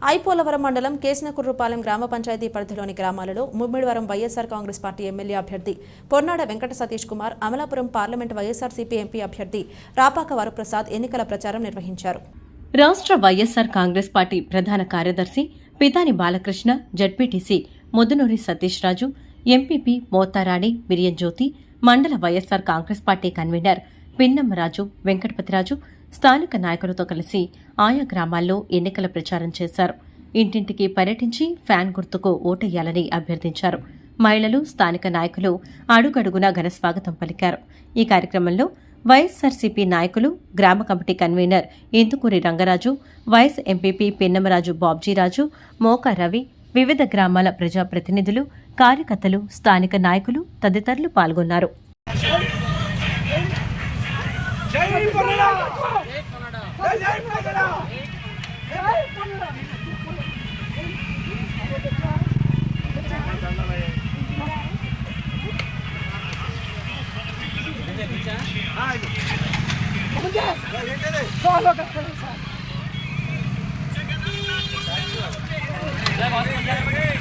ఐపోలవరం మండలం కేసినకుర్రుపాలెం గ్రామ పంచాయతీ పరిధిలోని గ్రామాలలో Mummidivaram YSR Congress party MLA అభ్యర్థి Ponnada Venkata Satish Kumar Amalapuram parliament YSRCP MP అభ్యర్థి రాపాక వరప్రసాద్ ఎన్నికల ప్రచారం నిర్వహించారు. రాష్ట్ర వైఎస్సార్ కాంగ్రెస్ పార్టీ ప్రధాన కార్యదర్శి పితాని బాలకృష్ణ జడ్పీటీసీ ముదునూరి సతీష్ రాజు ఎంపీపీ మోతారాణి మిరియంజ్యోతి మండల YSR Congress party convener Pinnamaraju Venkatapathiraju స్థానిక నాయకులతో కలిసి ఆయా గ్రామాల్లో ఎన్నికల ప్రచారం చేశారు. ఇంటింటికి పర్యటించి ఫ్యాన్ గుర్తుకు ఓటెయ్యాలని అభ్యర్థించారు. మహిళలు స్థానిక నాయకులు అడుగడుగునా ఘనస్వాగతం పలికారు. ఈ కార్యక్రమంలో వైఎస్సార్సీపీ నాయకులు గ్రామ committee convener Indukuri Rangaraju YS MPP Pinnamaraju Babjiraju Moka Ravi వివిధ గ్రామాల ప్రజాప్రతినిధులు కార్యకర్తలు స్థానిక నాయకులు తదితరులు పాల్గొన్నారు. Thank you.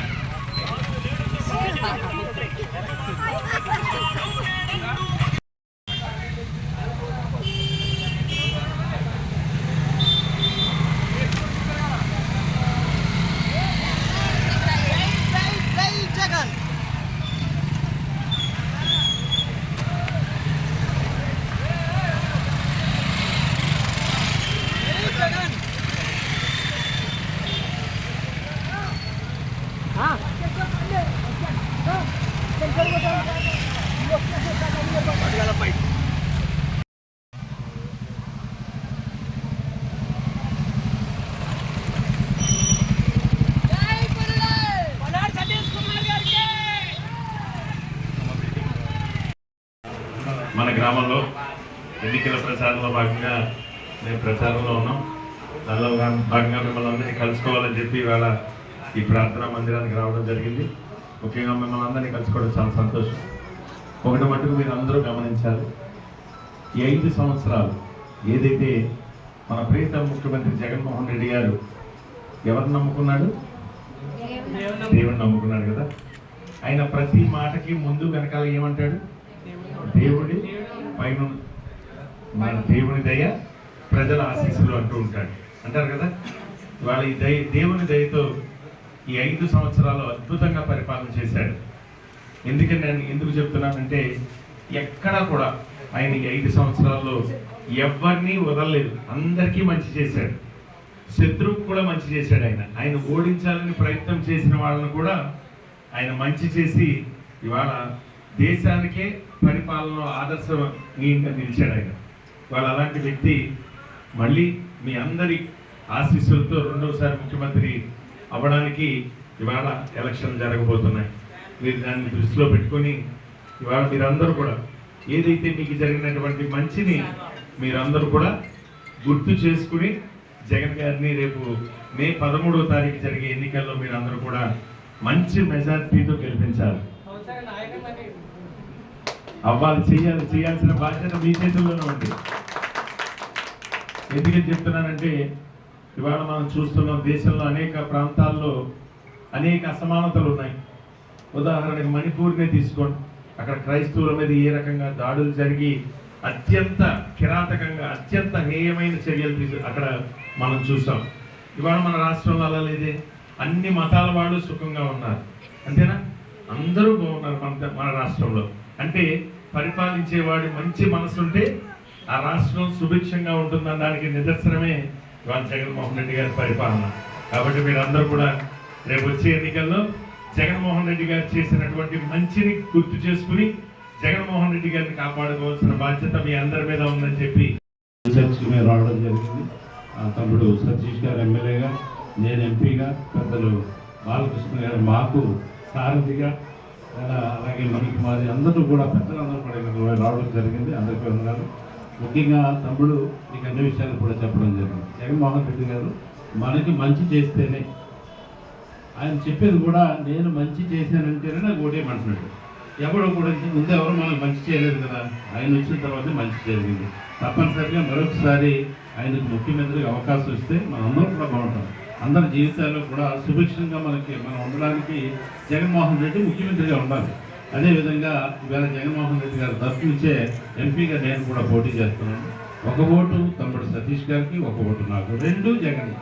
మన గ్రామంలో ఎన్నికల ప్రచారంలో భాగంగా మేము ప్రచారంలో ఉన్నాం. దానిలో భాగంగా మిమ్మల్ని అందరినీ కలుసుకోవాలని చెప్పి ఇవాళ ఈ ప్రార్థనా మందిరానికి రావడం జరిగింది. ముఖ్యంగా మిమ్మల్ని అందరినీ కలుసుకోవడం చాలా సంతోషం. ఒకటి మటుకు మీరు అందరూ గమనించాలి. ఈ ఐదు సంవత్సరాలు ఏదైతే మన ప్రీతం ముఖ్యమంత్రి జగన్మోహన్ రెడ్డి గారు ఎవరిని నమ్ముకున్నాడు? దేవుని నమ్ముకున్నాడు కదా. ఆయన ప్రతి మాటకి ముందు వెనకాల ఏమంటాడు? దేవుడి పైన మన దేవుని దయ ప్రజల ఆశీస్సులు అంటూ ఉంటాడు. అంటారు కదా? వాళ్ళ ఈ దయ దేవుని దయతో ఈ ఐదు సంవత్సరాలు అద్భుతంగా పరిపాలన చేశాడు. ఎందుకని నేను ఎందుకు చెప్తున్నానంటే ఎక్కడా కూడా ఆయన ఈ ఐదు సంవత్సరాల్లో ఎవరిని వదలలేదు. అందరికీ మంచి చేశాడు. శత్రువుకు కూడా మంచి చేశాడు ఆయన. ఆయన ఓడించాలని ప్రయత్నం చేసిన వాళ్ళని కూడా ఆయన మంచి చేసి ఇవాళ దేశానికే పరిపాలనలో ఆదర్శనీయంగా నిలిచాడు ఆయన. వాళ్ళు అలాంటి వ్యక్తి మళ్ళీ మీ అందరి ఆశీస్సులతో రెండవసారి ముఖ్యమంత్రి అవ్వడానికి ఇవాళ ఎలక్షన్ జరగబోతున్నాయి. మీరు దాన్ని దృష్టిలో పెట్టుకొని ఇవాళ మీరందరూ కూడా ఏదైతే మీకు జరిగినటువంటి మంచిని మీరందరూ కూడా గుర్తు చేసుకుని జగన్ గారిని రేపు మే పదమూడవ తారీఖు జరిగే ఎన్నికల్లో మీరు అందరూ కూడా మంచి మెజార్టీతో గెలిపించాలి. అవ్వాలి చేయాలి చేయాల్సిన బాధ్యత మీ చేతుల్లోనే ఉంది. ఎందుకని చెప్తున్నానంటే ఇవాళ మనం చూస్తున్నాం దేశంలో అనేక ప్రాంతాల్లో అనేక అసమానతలు ఉన్నాయి. ఉదాహరణకి మణిపూర్నే తీసుకోండి. అక్కడ క్రైస్తవుల మీద ఏ రకంగా దాడులు జరిగి అత్యంత కిరాతకంగా అత్యంత హేయమైన చర్యలు తీసు అక్కడ మనం చూసాం ఇవాళ మన రాష్ట్రంలో అలా లేదే. అన్ని మతాల వాళ్ళు సుఖంగా ఉన్నారు. అంతేనా? అందరూ బాగున్నారు మన మన రాష్ట్రంలో. అంటే పరిపాలించేవాడు మంచి మనసుంటే ఆ రాష్ట్రం సుభిక్షంగా ఉంటుందన్న దానికి నిదర్శనమే ఇవాళ జగన్మోహన్ రెడ్డి గారి పరిపాలన. కాబట్టి మీరందరూ కూడా రేపు వచ్చే ఎన్నికల్లో జగన్మోహన్ రెడ్డి గారు చేసినటువంటి మంచిని గుర్తు చేసుకుని జగన్మోహన్ రెడ్డి గారిని కాపాడుకోవాల్సిన బాధ్యత మీ అందరి మీద ఉందని చెప్పి చర్చ్ రావడం జరిగింది. తమ్ముడు సతీష్ గారు ఎమ్మెల్యేగా నేను ఎంపీగా పెద్దలు బాలకృష్ణ గారు మాకు సారథిగా అలాగే మనకి మాది అందరూ కూడా పెద్దలందరూ కూడా ఇక్కడ రావడం జరిగింది. అందరికీ ఉన్నారు ముఖ్యంగా తమ్ముడు మీకు అన్ని విషయాలు కూడా చెప్పడం జరిగింది. జగన్మోహన్ రెడ్డి గారు మనకి మంచి చేస్తేనే. ఆయన చెప్పేది కూడా నేను మంచి చేశానంటేనే నాకు ఓటేయమంటున్నాడు ఎవడో కూడా ముందు ఎవరు మనకు మంచి చేయలేదు కదా. ఆయన వచ్చిన తర్వాత మంచి జరిగింది. తప్పనిసరిగా మరొకసారి ఆయనకు ముఖ్యమంత్రికి అవకాశం ఇస్తే మనందరం కూడా బాగుంటాం. అందరి జీవితాల్లో కూడా సుభిక్షంగా మనకి మనం ఉండడానికి జగన్మోహన్ రెడ్డి ముఖ్యమంత్రిగా ఉండాలి. అదేవిధంగా ఇవాళ జగన్మోహన్ రెడ్డి గారు తరఫునిచ్చే ఎంపీగా నేను కూడా పోటీ చేస్తున్నాను. ఒక ఓటు తమ్ముడు సతీష్ గారికి ఒక ఓటు నాకు. రెండు జగన్.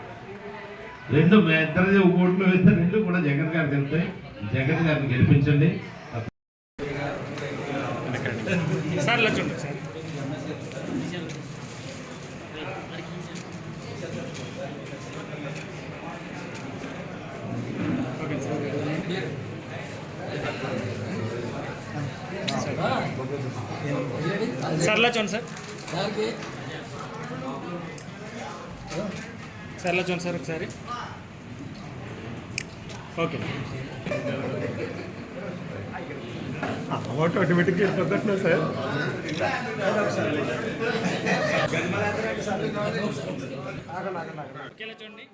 రెండు మీ ఇద్దరిది ఒక ఓట్లు వేస్తే రెండు కూడా జగన్ గారికి వెళ్తాయి. జగన్ గారిని గెలిపించండి. సార్. ఇలా చూడండి సార్. సార్ ఇలా చూడండి సార్ ఒకసారి. ఓకే. ఓటు ఆటోమేటిక్గా వెళ్ళిపోతున్నా సార్. చూడండి.